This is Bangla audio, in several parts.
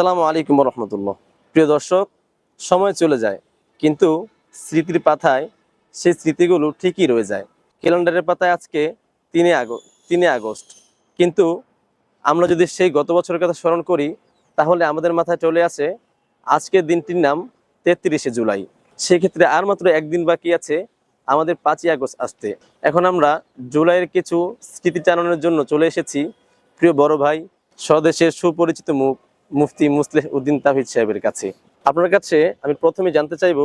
আসসালামু আলাইকুম রহমতুল্লাহ প্রিয় দর্শক, সময় চলে যায়, কিন্তু স্মৃতির পাতায় সেই স্মৃতিগুলো ঠিকই রয়ে যায়। ক্যালেন্ডারের পাতায় আজকে তিনে আগস্ট তিনে আগস্ট। কিন্তু আমরা যদি সেই গত বছরের কথা স্মরণ করি, তাহলে আমাদের মাথায় চলে আসে আজকের দিনটির নাম তেত্রিশে জুলাই। সেক্ষেত্রে আর মাত্র একদিন বাকি আছে আমাদের পাঁচই আগস্ট আসতে। এখন আমরা জুলাইয়ের কিছু স্মৃতিচারণের জন্য চলে এসেছি। প্রিয় বড় ভাই, স্বদেশের সুপরিচিত মুখ মুফতি মুসলেহ উদ্দিন তাহিদ সাহেবের কাছে। আপনার কাছে আমি প্রথমে জানতে চাইব,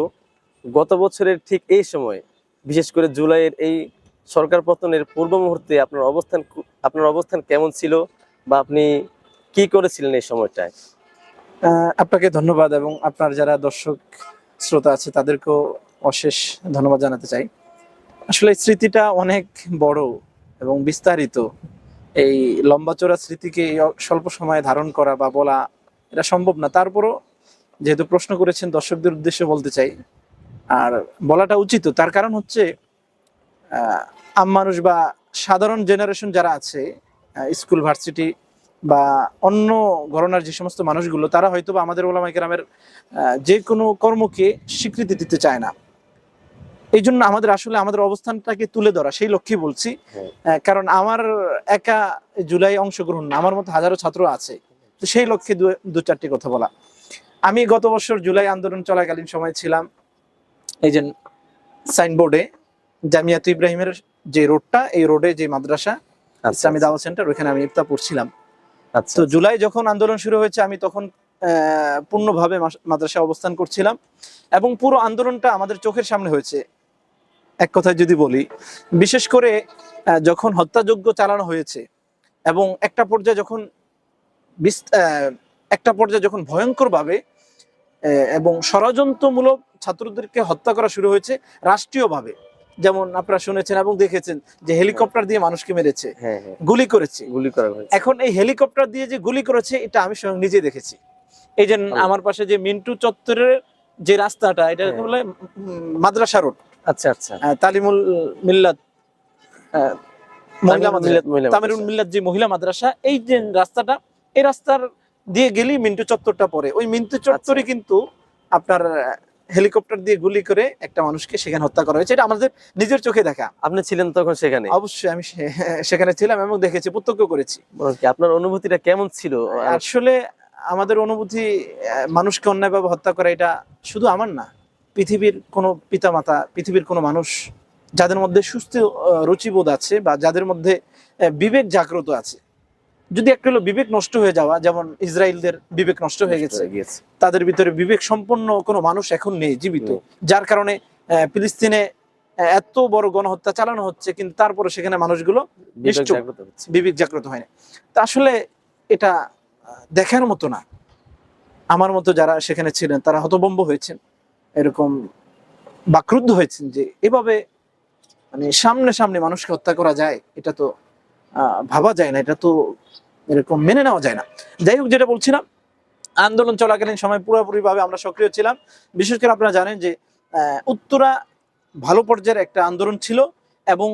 গত বছরের ঠিক এই সময়, বিশেষ করে জুলাইয়ের এই সরকার পতনের পূর্ব মুহূর্তে আপনার অবস্থান আপনার অবস্থান কেমন ছিল বা আপনি কি করেছিলেন এই সময়টায়? আপনাকে ধন্যবাদ এবং আপনার যারা দর্শক, শ্রোতা আছে, তাদেরকেও অশেষ ধন্যবাদ জানাতে চাই। আসলে স্মৃতিটা অনেক বড় এবং বিস্তারিত। এই লম্বা চড়া স্মৃতিকে স্বল্প সময়ে ধারণ করা বা বলা এটা সম্ভব না। তারপরও যেহেতু প্রশ্ন করেছেন দর্শকদের উদ্দেশ্যে বলতে চাই আর বলাটা উচিত তার কারণ হচ্ছে আম মানুষ বা সাধারণ জেনারেশন যারা আছে স্কুল ভার্সিটি বা অন্য ঘরনার যে সমস্ত মানুষগুলো তারা হয়তো বা আমাদের ওলামাই গ্রামের যে কোনো কর্মকে স্বীকৃতি দিতে চায় না। এই জন্য আমাদের আসলে আমাদের অবস্থানটাকে তুলে ধরা সেই লক্ষ্যে বলছি। হ্যাঁ। কারণ আমার একা জুলাই অংশগ্রহণ না, আমার মতো হাজারো ছাত্র আছে। তো সেই লক্ষ্যে দু- চারটি কথা বলা। আমি গত বছর জুলাই আন্দোলন চলাকালীন সময় ছিলাম এই যে সাইনবোর্ডে জামিয়াত ইব্রাহিমের যে রোডটা এই রোডে যে মাদ্রাসা আচ্ছা ইসলামী দাওয়া সেন্টার ওইখানে আমি ইফতা পড়ছিলাম আচ্ছা তো জুলাই যখন আন্দোলন শুরু হয়েছে আমি তখন পূর্ণভাবে মাদ্রাসায় অবস্থান করছিলাম এবং পুরো আন্দোলনটা আমাদের চোখের সামনে হয়েছে। এক কথায় যদি বলি বিশেষ করে যখন হত্যাযজ্ঞ চালানো হয়েছে এবং একটা পর্যায়ে যখন একটা পর্যায়ে যখন ভয়ঙ্করভাবে এবং ষড়যন্ত্রমূলক ছাত্রদেরকে হত্যা করা শুরু হয়েছে রাষ্ট্রীয়ভাবে। যেমন আপনারা শুনেছেন এবং দেখেছেন যে হেলিকপ্টার দিয়ে মানুষকে মেরেছে হ্যাঁ হ্যাঁ। গুলি করেছে। গুলি করা হয়েছে। এখন এই হেলিকপ্টার দিয়ে যে গুলি করেছে এটা আমি স্বয়ং নিজে দেখেছি। এই যে আমার পাশে যে মিন্টু চত্বরের যে রাস্তাটা এটা হ্যাঁ। বলে মাদ্রাসা রোড। আচ্ছা আচ্ছা। তালিমুল মিল্লাত মহিলা মাদ্রাসা। তামিরুল। মিল্লাত যে মহিলা মাদ্রাসা এই যে রাস্তাটা এই রাস্তার দিয়ে গেলেই মিন্টু চত্বরটা পড়ে। ওই মিন্টু চত্বরে আচ্ছা। কিন্তু আপনার হেলিকপ্টার দিয়ে গুলি করে একটা মানুষকে সেখানে হত্যা করা হয়েছে। এটা আমাদের নিজের চোখে দেখা। আপনি ছিলেন তখন সেখানে? অবশ্যই আমি সেখানে ছিলাম এবং দেখেছি প্রত্যক্ষ করেছি। আপনার অনুভূতিটা কেমন ছিল? আসলে আমাদের অনুভূতি মানুষকে অন্যায়ভাবে হত্যা করা এটা শুধু আমার না পৃথিবীর কোনো পিতামাতা পৃথিবীর কোনো মানুষ যাদের মধ্যে সুস্থ রুচিবোধ আছে বা যাদের মধ্যে বিবেক জাগ্রত আছে যদি একটু হলো বিবেক নষ্ট হয়ে যাওয়া যেমন ইসরায়েলদের বিবেক নষ্ট হয়ে গেছে তাদের ভিতরে বিবেক সম্পন্ন কোনো মানুষ এখন নেই জীবিত। যার কারণে ফিলিস্তিনে এত বড় গণহত্যা চালানো হচ্ছে কিন্তু তারপরে সেখানে মানুষগুলো বিবেক জাগ্রত হয় না। তা আসলে এটা দেখার মতো না। আমার মতো যারা সেখানে ছিলেন তারা হতবম্ব হয়েছেন। এরকম বাক্রুদ্ধ হয়েছেন যে এভাবে মানে সামনে সামনে মানুষকে হত্যা করা যায় এটা তো ভাবা যায় না, এটা তো এরকম মেনে নেওয়া যায় না। যাই হোক, যেটা বলছিলাম, আন্দোলন চলাকালীন সময় পুরোপুরি ভাবে আমরা সক্রিয় ছিলাম। বিশেষ করে আপনারা জানেন যে উত্তরা ভালো পর্যায়ের একটা আন্দোলন ছিল এবং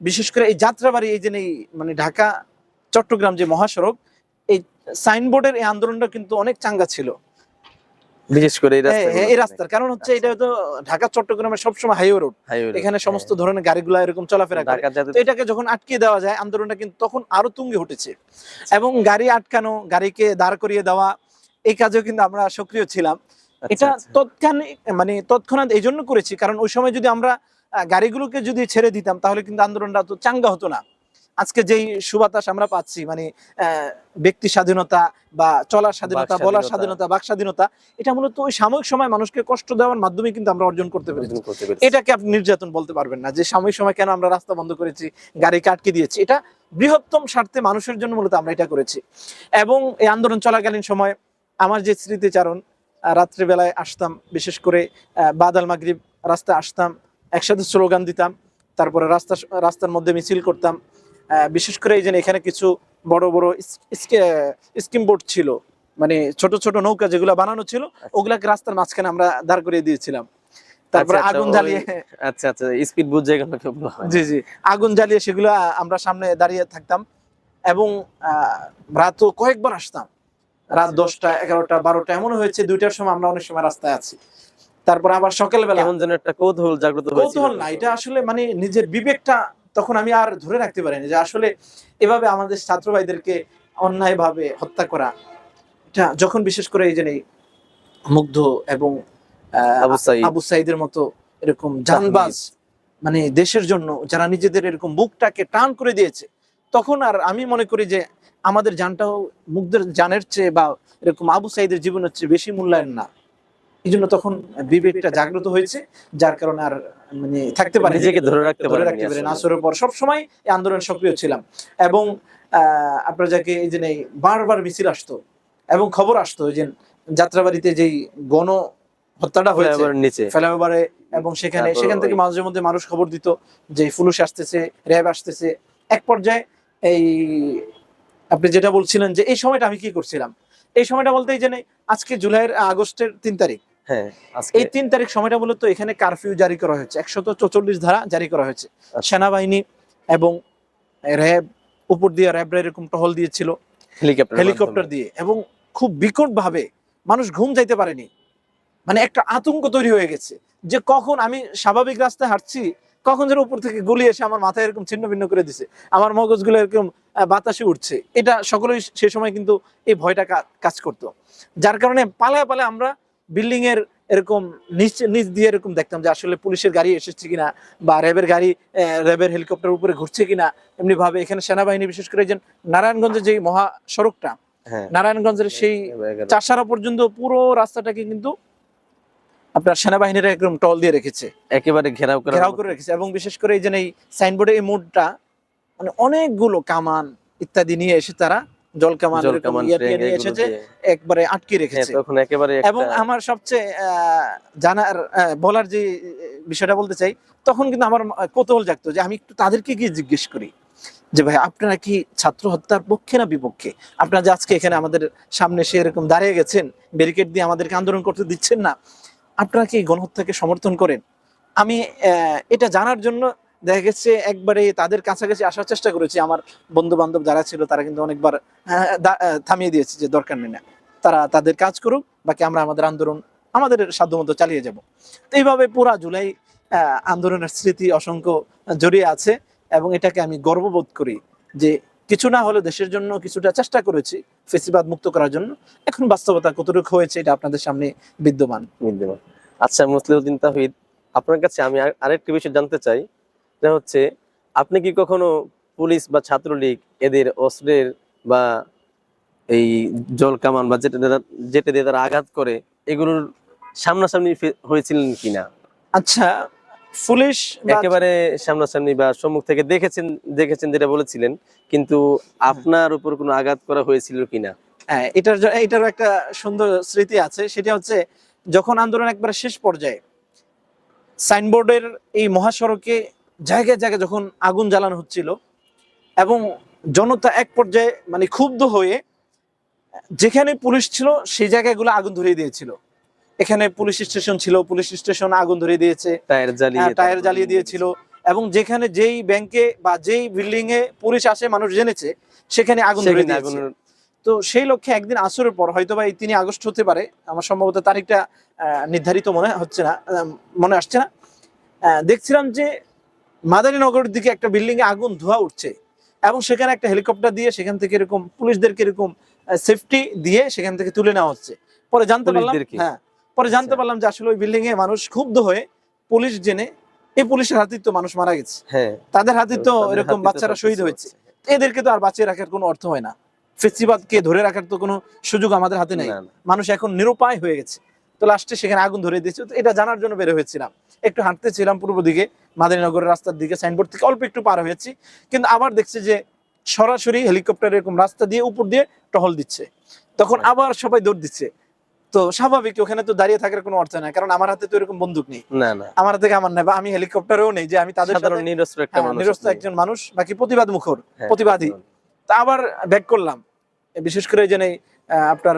বিশেষ করে এই যাত্রাবাড়ি, এই যে এই মানে ঢাকা চট্টগ্রাম যে মহাসড়ক, এই সাইনবোর্ডের এই আন্দোলনটা কিন্তু অনেক চাঙ্গা ছিল। বিশেষ করে এই হ্যাঁ, হ্যাঁ, এই রাস্তার। কারণ হচ্ছে এটা তো ঢাকা চট্টগ্রামের সবসময় হাইওয়ে রোড এখানে সমস্ত ধরনের গাড়িগুলো এরকম চলাফেরা করে। তো এটাকে যখন আটকে দেওয়া যায় আন্দোলনটা কিন্তু তখন আরও তুঙ্গে উঠেছে। এবং গাড়ি আটকানো গাড়িকে দাঁড় করিয়ে দেওয়া এই কাজেও কিন্তু আমরা সক্রিয় ছিলাম। আচ্ছা, এটা আচ্ছা। তৎক্ষণিক মানে তৎক্ষণাৎ এই জন্য করেছি কারণ ওই সময় যদি আমরা গাড়িগুলোকে যদি ছেড়ে দিতাম তাহলে কিন্তু আন্দোলনটা তো চাঙ্গা হতো না। আজকে যেই সুবাতাস আমরা পাচ্ছি মানে ব্যক্তি স্বাধীনতা বা চলার স্বাধীনতা বলার স্বাধীনতা। বাক স্বাধীনতা এটা মূলত ওই সাময়িক সময় মানুষকে কষ্ট দেওয়ার মাধ্যমে কিন্তু আমরা অর্জন করতে পেরেছি। এটাকে আপনি নির্যাতন বলতে পারবেন না যে সাময়িক সময় কেন আমরা রাস্তা বন্ধ করেছি গাড়িকে আটকে দিয়েছি এটা বৃহত্তম স্বার্থে মানুষের জন্য মূলত আমরা এটা করেছি এবং এই আন্দোলন চলাকালীন সময় আমার যে স্মৃতিচারণ রাত্রিবেলায় আসতাম বিশেষ করে বাদাল মাগরিব রাস্তায় আসতাম একসাথে স্লোগান দিতাম তারপরে রাস্তা রাস্তার মধ্যে মিছিল করতাম বিশেষ করে এই যে এখানে কিছু বড় বড় স্কিম বোর্ড ছিল। মানে ছোট ছোট নৌকা যেগুলো বানানো ছিল ওগুলাকে রাস্তার মাঝখানে আমরা দাঁড় করিয়ে দিয়েছিলাম। তারপরে আচ্ছা, আচ্ছা, আগুন জ্বালিয়ে আচ্ছা আচ্ছা স্পিড বুঝ যেগুলোকে জি জি আগুন জ্বালিয়ে সেগুলো আমরা সামনে দাঁড়িয়ে থাকতাম। এবং আহ, রাতও কয়েকবার আসতাম। রাত দশটা এগারোটা বারোটা এমন হয়েছে দুইটার সময় আমরা অনেক সময় রাস্তায় আছি। তারপর আবার সকালবেলা কেমন যেন একটা কৌতূহল জাগ্রত কৌতূহল না এটা আসলে মানে নিজের বিবেকটা তখন আমি আর ধরে রাখতে পারিনি যে আসলে এভাবে আমাদের ছাত্র ভাইদেরকে অন্যায় ভাবে হত্যা করা। এটা যখন বিশেষ করে এই যে মুগ্ধ এবং আবু আবু সাইদের মতো এরকম জানবাজ মানে দেশের জন্য যারা নিজেদের এরকম বুকটাকে টান করে দিয়েছে তখন আর আমি মনে করি যে আমাদের জানটাও মুগ্ধের জানের চেয়ে বা এরকম আবু সাইদের জীবনের চেয়ে বেশি মূল্যায়ন না। এই জন্য তখন বিবেকটা জাগ্রত হয়েছে যার কারণে আর মানে থাকতে পারে নিজেকে ধরে রাখতে ধরে রাখতে পারেন আসরের পর। সবসময় এই আন্দোলন সক্রিয় ছিলাম। এবং আহ, আপনার যাকে এই যে বারবার মিছিল আসতো এবং খবর আসতো যে যাত্রাবাড়িতে যেই গণ হত্যাটা হয়েছে নিচে। ফেলাবারে এবং সেখানে সেখান থেকে মাঝে মধ্যে মানুষ খবর দিত যে ফুলুস আসতেছে র্যাব আসতেছে। এক পর্যায়ে এই আপনি যেটা বলছিলেন যে এই সময়টা আমি কি করছিলাম? এই সময়টা বলতে এই যে আজকে জুলাইয়ের আগস্টের তিন তারিখ। হ্যাঁ এই তিন তারিখ সময়টা মূলত এখানে কারফিউ জারি করা হয়েছে। একশত চৌচল্লিশ ধারা জারি করা হয়েছে। আচ্ছা। সেনাবাহিনী এবং র্যাব উপর দিয়ে র্যাবরা এরকম টহল দিয়েছিল। হেলিকপ্টার হেলিকপ্টার দিয়ে এবং খুব বিকট ভাবে মানুষ ঘুম যাইতে পারেনি। মানে একটা আতঙ্ক তৈরি হয়ে গেছে যে কখন আমি স্বাভাবিক রাস্তায় হাঁটছি কখন যেন উপর থেকে গুলি এসে আমার মাথায় এরকম ছিন্ন ভিন্ন করে দিছে আমার মগজগুলো এরকম বাতাসে উঠছে। এটা সকলেই সে সময় কিন্তু এই ভয়টা কাজ করতো। যার কারণে পালায় পালায় আমরা বিল্ডিং এর এরকম নিচ নিচ দিয়ে এরকম দেখতাম যে আসলে পুলিশের গাড়ি এসেছে কিনা বা র্যাবের গাড়ি র্যাবের হেলিকপ্টার উপরে ঘুরছে কিনা এমনি ভাবে এখানে সেনাবাহিনী বিশেষ করে যে নারায়ণগঞ্জের যে মহাসড়কটা হ্যাঁ নারায়ণগঞ্জের সেই চাষারা পর্যন্ত পুরো রাস্তাটাকে কিন্তু আপনার সেনাবাহিনীরা একদম টল দিয়ে রেখেছে একেবারে ঘেরাও করা ঘেরাও করে রেখেছে এবং বিশেষ করে এই যে এই সাইনবোর্ডে এই মোড়টা মানে অনেকগুলো কামান ইত্যাদি নিয়ে এসে তারা জল কামান ইয়ে ট্রেন টিয়ে নিয়ে এসেছে একবারে আটকে হ্যাঁ, রেখেছে। তখন একেবারে এবং আমার সবচেয়ে জানার বলার যে বিষয়টা বলতে চাই তখন কিন্তু আমার কৌতূহল জাগতো যে আমি একটু তাদেরকে গিয়ে জিজ্ঞেস করি যে ভাই আপনারা কি ছাত্র হত্যার পক্ষে না বিপক্ষে? আপনারা যে আজকে এখানে আমাদের সামনে সে এরকম দাঁড়িয়ে গেছেন ব্যারিকেড দিয়ে আমাদেরকে আন্দোলন করতে দিচ্ছেন না আপনারা কি গণহত্যাকে সমর্থন করেন? আমি আহ, এটা জানার জন্য দেখা গেছে একবারে তাদের কাছাকাছি আসার চেষ্টা করেছি। আমার বন্ধু বান্ধব যারা ছিল তারা কিন্তু অনেকবার আহ, দা- থামিয়ে দিয়েছে যে দরকার নেই না। তারা তাদের কাজ করুক বাকি আমরা আমাদের আন্দোলন আমাদের সাধ্যমতো চালিয়ে যাব। তো এইভাবে পুরা জুলাই আন্দোলনের স্মৃতি অসংখ্য জড়িয়ে আছে এবং এটাকে আমি গর্ববোধ করি যে কিছু না হলে দেশের জন্য কিছুটা চেষ্টা করেছি ফেসিবাদ মুক্ত করার জন্য। এখন বাস্তবতা কতটুকু হয়েছে এটা আপনাদের সামনে বিদ্যমান। বিদ্যমান। আচ্ছা মুসলিউদ্দিন তাহিদ আপনার কাছে আমি আর- আরেকটি বিষয় জানতে চাই। সেটা হচ্ছে আপনি কি কখনো পুলিশ বা ছাত্রলীগ এদের অস্ত্রের বা এই জল কামান বা যেটা যেটা দিয়ে তারা আঘাত করে এগুলোর সামনাসামনি হয়েছিলেন কিনা? আচ্ছা পুলিশ একেবারে সামনাসামনি বা সম্মুখ থেকে দেখেছেন দেখেছেন যেটা বলেছিলেন কিন্তু আপনার উপর কোনো আঘাত করা হয়েছিল কিনা? হ্যাঁ এটার এটারও একটা সুন্দর স্মৃতি আছে সেটা হচ্ছে যখন আন্দোলন একবার শেষ পর্যায়ে সাইনবোর্ডের এই মহাসড়কে জায়গায় জায়গায় যখন আগুন জ্বালানো হচ্ছিল এবং জনতা এক পর্যায়ে মানে ক্ষুব্ধ হয়ে যেখানে পুলিশ ছিল সেই জায়গাগুলো আগুন ধরিয়ে দিয়েছিল। এখানে পুলিশ স্টেশন ছিল পুলিশ স্টেশন আগুন ধরিয়ে দিয়েছে। টায়ার জ্বালিয়ে হ্যাঁ, টায়ার জ্বালিয়ে দিয়েছিল এবং যেখানে যেই ব্যাংকে বা যেই বিল্ডিং এ পুলিশ আসে মানুষ জেনেছে সেখানে আগুন ধরিয়ে দিয়েছে। তো সেই লক্ষ্যে একদিন আসরের পর হয়তো বা এই তিনি আগস্ট হতে পারে আমার সম্ভবত তারিখটা আহ, নির্ধারিত মনে হচ্ছে না মনে আসছে না। দেখছিলাম যে মাদারীনগরের দিকে একটা বিল্ডিং এ আগুন ধোয়া উঠছে এবং সেখানে একটা হেলিকপ্টার দিয়ে সেখান থেকে এরকম পুলিশদেরকে এরকম সেফটি দিয়ে সেখান থেকে তুলে নেওয়া হচ্ছে। পরে জানতে পারলাম হ্যাঁ পরে জানতে আচ্ছা। পারলাম যে আসলে ওই বিল্ডিং এ মানুষ ক্ষুব্ধ হয়ে পুলিশ জেনে এই পুলিশের হাতেই তো মানুষ মারা গেছে। হ্যাঁ। তাদের হাতে তো এরকম বাচ্চারা শহীদ হয়েছে। এদেরকে তো আর বাঁচিয়ে রাখার কোনো অর্থ হয় না। ফেস্টিভালকে ধরে রাখার তো কোনো সুযোগ আমাদের হাতে নেই। মানুষ এখন নিরুপায় হয়ে গেছে। তো লাস্টে সেখানে আগুন ধরে দিয়েছে। তো এটা জানার জন্য বের হয়েছিলাম। একটু হাঁটতেছিলাম পূর্ব দিকে মাদারীনগরের রাস্তার দিকে সাইনবোর্ড থেকে অল্প একটু পার হয়েছি কিন্তু আবার দেখছি যে সরাসরি হেলিকপ্টার এরকম রাস্তা দিয়ে উপর দিয়ে টহল দিচ্ছে তখন আচ্ছা। আবার সবাই দৌড় দিচ্ছে তো স্বাভাবিক ওখানে তো দাঁড়িয়ে থাকার কোনো অর্থ নাই কারণ আমার হাতে তো এরকম বন্দুক নেই না না আমার হাতে আমার নেই বা আমি হেলিকপ্টারেও নেই যে আমি তাদের সাথে নিরস্ত্র হ্যাঁ। একজন মানুষ বাকি প্রতিবাদ মুখর হ্যাঁ, প্রতিবাদী। তা আবার ব্যাক করলাম বিশেষ করে যে আপনার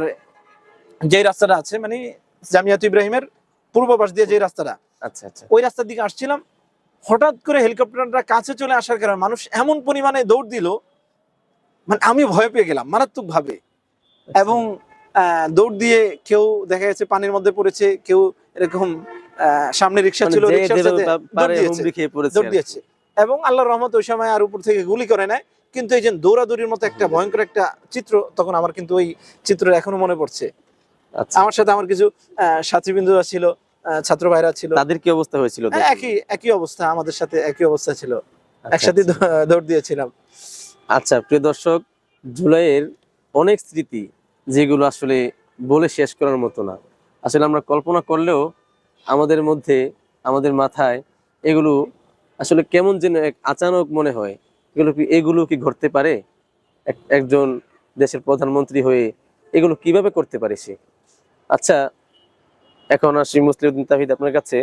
যে রাস্তাটা আছে মানে জামিয়াত ইব্রাহিমের পূর্ব পাশ দিয়ে যে রাস্তাটা আচ্ছা আচ্ছা। ওই রাস্তার দিকে আসছিলাম। হঠাৎ করে হেলিকপ্টারটা কাছে চলে আসার কারণে মানুষ এমন পরিমাণে দৌড় দিল মানে আমি ভয় পেয়ে গেলাম মারাত্মক ভাবে এবং দৌড় দিয়ে কেউ দেখা যাচ্ছে পানির মধ্যে পড়েছে কেউ এরকম সামনে রিক্সা মানে ছিল দৌড় দিয়েছে এবং আল্লাহর রহমত ওই সময় আর উপর থেকে গুলি করে নেয়। কিন্তু এই যে দৌড়াদৌড়ির মতো একটা ভয়ঙ্কর একটা চিত্র তখন আমার কিন্তু ওই চিত্র এখনও মনে পড়ছে। আচ্ছা। আমার সাথে আমার কিছু আহ, সাথীবৃন্দরা ছিল ছাত্র ভাইরা ছিল। তাদের কি অবস্থা হয়েছিল হ্যাঁ, একই একই অবস্থা আমাদের সাথে একই অবস্থা ছিল। আচ্ছা, একসাথে আচ্ছা। দৌড় দিয়েছিলাম। আচ্ছা প্রিয় দর্শক জুলাইয়ের অনেক স্মৃতি যেগুলো আসলে বলে শেষ করার মতো না। আসলে আমরা কল্পনা করলেও আমাদের মধ্যে আমাদের মাথায় এগুলো আসলে কেমন যেন এক আচানক মনে হয়। এগুলো কি এগুলো কি ঘটতে পারে? এক- একজন দেশের প্রধানমন্ত্রী হয়ে এগুলো কীভাবে করতে পারে সে? আচ্ছা এখন আসি মুসলিউদ্দিন তাহিদ আপনার কাছে।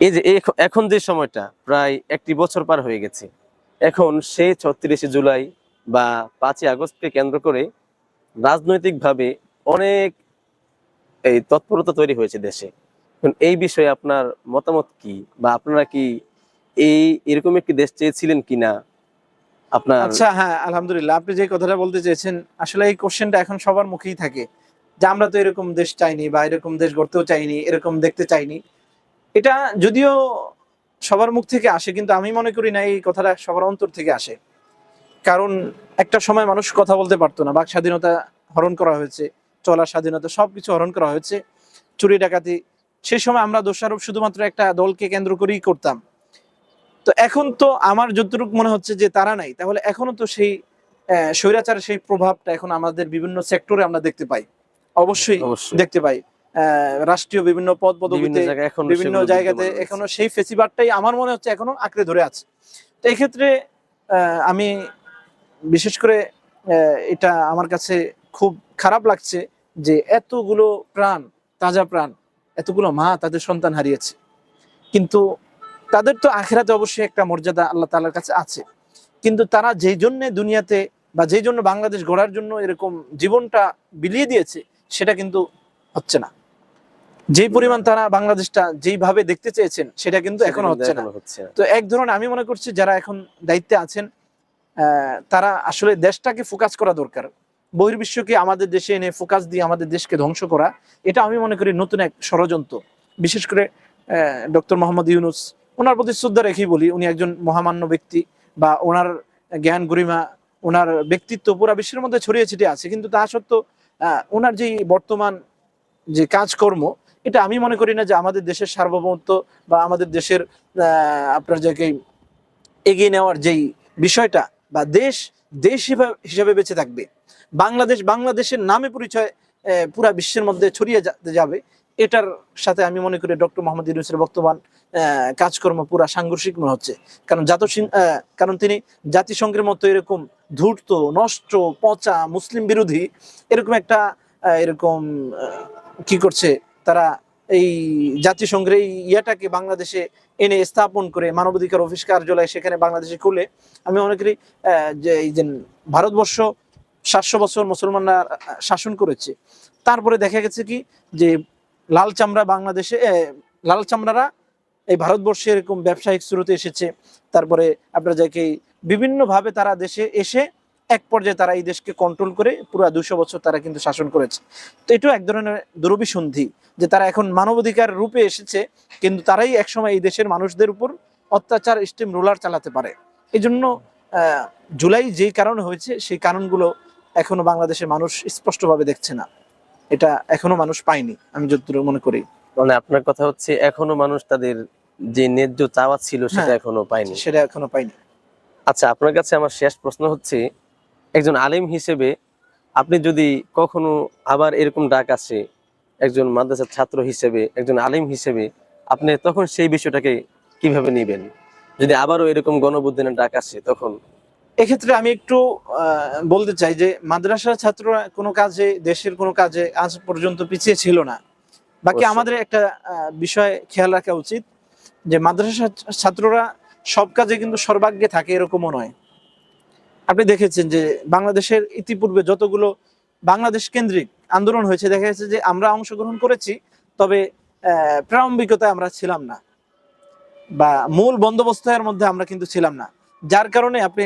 এই যে এখন যে সময়টা, প্রায় একটি বছর পার হয়ে গেছে। এখন সেই ছত্রিশে জুলাই বা পাঁচই আগস্টকে কেন্দ্র করে রাজনৈতিকভাবে অনেক এই তৎপরতা তৈরি হয়েছে দেশে। এই বিষয়ে আপনার মতামত কি বা আপনারা কি এই এরকম একটি দেশ চেয়েছিলেন কিনা আপনার আচ্ছা হ্যাঁ আলহামদুলিল্লাহ। আপনি যে কথাটা বলতে চেয়েছেন, আসলে এই কোশ্চেনটা এখন সবার মুখেই থাকে। যে আমরা তো এরকম দেশ চাইনি বা এরকম দেশ গড়তেও চাইনি এরকম দেখতে চাইনি। এটা যদিও সবার মুখ থেকে আসে কিন্তু আমি মনে করি না এই কথাটা সবার অন্তর থেকে আসে। কারণ একটা সময় মানুষ কথা বলতে পারতো না বাক স্বাধীনতা হরণ করা হয়েছে চলার স্বাধীনতা সবকিছু হরণ করা হয়েছে চুরি ডাকাতি। সে সময় আমরা দোষারোপ শুধুমাত্র একটা দলকে কেন্দ্র করেই করতাম। তো এখন তো আমার যতটুকু মনে হচ্ছে যে তারা নাই তাহলে এখনও তো সেই আহ, স্বৈরাচারের সেই প্রভাবটা এখন আমাদের বিভিন্ন সেক্টরে আমরা দেখতে পাই। অবশ্যই দেখতে পাই। আহ, রাষ্ট্রীয় বিভিন্ন পদ পদবিতে বিভিন্ন জায়গাতে এখনও সেই ফেসিবারটাই আমার মনে হচ্ছে এখনও আঁকড়ে ধরে আছে। তো এই ক্ষেত্রে আহ, আমি বিশেষ করে এটা আমার কাছে খুব খারাপ লাগছে যে এতগুলো প্রাণ তাজা প্রাণ এতগুলো মা তাদের সন্তান হারিয়েছে। কিন্তু তাদের তো আখেরাতে অবশ্যই একটা মর্যাদা আল্লাহ তাআলার কাছে আছে। কিন্তু তারা যেই জন্য দুনিয়াতে বা যেই জন্য বাংলাদেশ গড়ার জন্য এরকম জীবনটা বিলিয়ে দিয়েছে সেটা কিন্তু হচ্ছে না। যেই পরিমাণ তারা বাংলাদেশটা যেইভাবে দেখতে চেয়েছেন সেটা কিন্তু এখনও হচ্ছে না। তো এক ধরনের আমি মনে করছি যারা এখন দায়িত্বে আছেন আহ, তারা আসলে দেশটাকে ফোকাস করা দরকার। বহির্বিশ্বকে আমাদের দেশে এনে ফোকাস দিয়ে আমাদের দেশকে ধ্বংস করা এটা আমি মনে করি নতুন এক ষড়যন্ত্র। বিশেষ করে ডক্টর মোহাম্মদ ইউনুস ওনার প্রতি শ্রদ্ধা রেখেই বলি উনি একজন মহামান্য ব্যক্তি বা ওনার জ্ঞান গরিমা ওনার ব্যক্তিত্ব পুরা বিশ্বের মধ্যে ছড়িয়ে ছিটিয়ে আছে কিন্তু তা সত্ত্বেও ওনার যে বর্তমান যে কাজকর্ম, এটা আমি মনে করি না যে আমাদের দেশের সার্বভৌমত্ব বা আমাদের দেশের আপনার যাকে এগিয়ে নেওয়ার যেই বিষয়টা বা দেশ দেশ হিসাবে বেঁচে থাকবে। বাংলাদেশ, বাংলাদেশের নামে পরিচয় পুরা বিশ্বের মধ্যে ছড়িয়ে যাবে। এটার সাথে আমি মনে করি ডক্টর মোহাম্মদ ইউনুসের বর্তমান কাজকর্ম পুরা সাংঘর্ষিক মনে হচ্ছে। কারণ জাত কারণ তিনি জাতিসংঘের মতো এরকম ধূর্ত, নষ্ট, পচা, মুসলিম বিরোধী এরকম একটা এরকম কি করছে, তারা এই জাতিসংঘের এই ইয়াটাকে বাংলাদেশে এনে স্থাপন করে মানবাধিকার অফিস কার্যালয় সেখানে বাংলাদেশে খুলে, আমি মনে করি যে এই যে ভারতবর্ষ সাতশো বছর মুসলমানরা শাসন করেছে, তারপরে দেখা গেছে কি, যে লাল চামড়া বাংলাদেশে লাল চামড়ারা এই ভারতবর্ষে এরকম ব্যবসায়িক স্রোতে এসেছে। তারপরে আপনার যাকে বিভিন্নভাবে তারা দেশে এসে এক পর্যায়ে তারা এই দেশকে কন্ট্রোল করে পুরো দুশো বছর তারা কিন্তু শাসন করেছে। তো এটাও এক ধরনের দুরভিসন্ধি যে তারা এখন মানবাধিকার রূপে এসেছে, কিন্তু তারাই একসময় এই দেশের মানুষদের উপর অত্যাচার, স্টিম রোলার চালাতে পারে। এই জন্য জুলাই যেই কারণে হয়েছে, সেই কারণগুলো এখনও বাংলাদেশের মানুষ স্পষ্টভাবে দেখছে না। এটা এখনও মানুষ পায়নি আমি যতদূর মনে করি। মানে আপনার কথা হচ্ছে এখনও মানুষ তাদের যে ন্যায্য চাওয়া ছিল সেটা হ্যাঁ। এখনও পায়নি। সেটা এখনও পাইনি আচ্ছা আপনার কাছে আমার শেষ প্রশ্ন হচ্ছে একজন আলেম হিসেবে আপনি যদি কখনো আবার এরকম ডাক আসে একজন মাদ্রাসার ছাত্র হিসেবে একজন আলেম হিসেবে আপনি তখন সেই বিষয়টাকে কীভাবে নেবেন? যদি আবারও এরকম গণবুদ্ধিনের ডাক আসে তখন এক্ষেত্রে আমি একটু বলতে চাই যে মাদ্রাসার ছাত্ররা কোনো কাজে দেশের কোনো কাজে আজ পর্যন্ত পিছিয়ে ছিল না। বাকি আমাদের একটা বিষয় খেয়াল রাখা উচিত যে মাদ্রাসার ছাত্ররা সব কাজে কিন্তু সর্বাগ্যে থাকে এরকমও নয়। আপনি দেখেছেন যে বাংলাদেশের ইতিপূর্বে যতগুলো বাংলাদেশ কেন্দ্রিক আন্দোলন হয়েছে দেখা গেছে যে আমরা অংশগ্রহণ করেছি তবে প্রারম্ভিকতায় আমরা ছিলাম না। বা মূল বন্দোবস্তের মধ্যে আমরা কিন্তু ছিলাম না। যার কারণে আপনি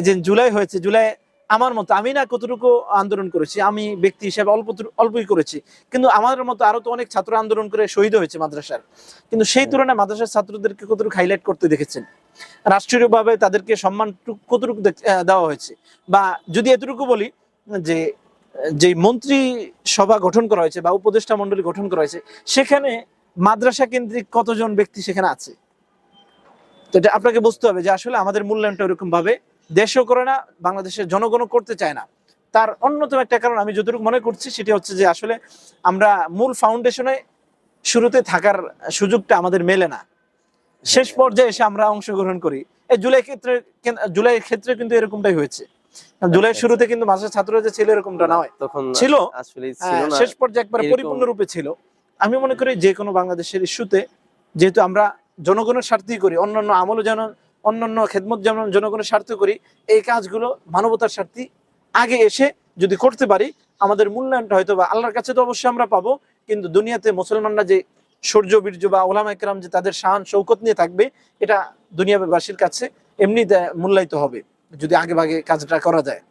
যে জুলাই হয়েছে, জুলাই আমার মতো, আমি না কতটুকু আন্দোলন করেছি, আমি ব্যক্তি হিসেবে অল্প অল্পই করেছি, কিন্তু আমার মতো আরও তো অনেক ছাত্র আন্দোলন করে শহীদ হয়েছে মাদ্রাসার। কিন্তু সেই তুলনায় মাদ্রাসার ছাত্রদেরকে কতটুকু হাইলাইট করতে দেখেছেন? রাষ্ট্রীয়ভাবে তাদেরকে সম্মান টুক- কতটুকু দেওয়া হয়েছে? বা যদি এতটুকু বলি, যে যে মন্ত্রী সভা গঠন করা হয়েছে বা উপদেষ্টা মন্ডলী গঠন করা হয়েছে, সেখানে মাদ্রাসা কেন্দ্রিক কতজন ব্যক্তি সেখানে আছে? তো এটা আপনাকে বুঝতে হবে যে আসলে আমাদের মূল্যায়নটা ওরকম ভাবে দেশও করে না বাংলাদেশের জনগণও করতে চায় না। তার অন্যতম একটা কারণ আমি যতটুকু মনে করছি সেটি হচ্ছে যে আসলে আমরা মূল ফাউন্ডেশনে শুরুতে থাকার সুযোগটা আমাদের মেলে না। শেষ পর্যায়ে এসে আমরা অংশগ্রহণ করি। এই জুলাই ক্ষেত্রে জুলাইয়ের ক্ষেত্রে কিন্তু এরকমটাই হয়েছে। জুলাই শুরুতে কিন্তু মাসের ছাত্র যে ছিল এরকমটা নয়। তখন ছিল? হ্যাঁ, না শেষ পর্যায়ে একবার পরিপূর্ণ রূপে ছিল। আমি মনে করি যে কোনো বাংলাদেশের ইস্যুতে যেহেতু আমরা জনগণের স্বার্থেই করি অন্যান্য আমলও যেন অন্যান্য খেদমত যেমন জনগণের স্বার্থ করি, এই কাজগুলো মানবতার স্বার্থে আগে এসে যদি করতে পারি, আমাদের মূল্যায়নটা হয়তো বা আল্লাহর কাছে তো অবশ্যই আমরা পাবো, কিন্তু দুনিয়াতে মুসলমানরা যে সূর্য, বীর্য বা ওলামা একরাম যে তাদের শান, শৌকত নিয়ে থাকবে, এটা দুনিয়াবাসীর কাছে এমনি মূল্যায়িত হবে, যদি আগে ভাগে কাজটা করা যায়।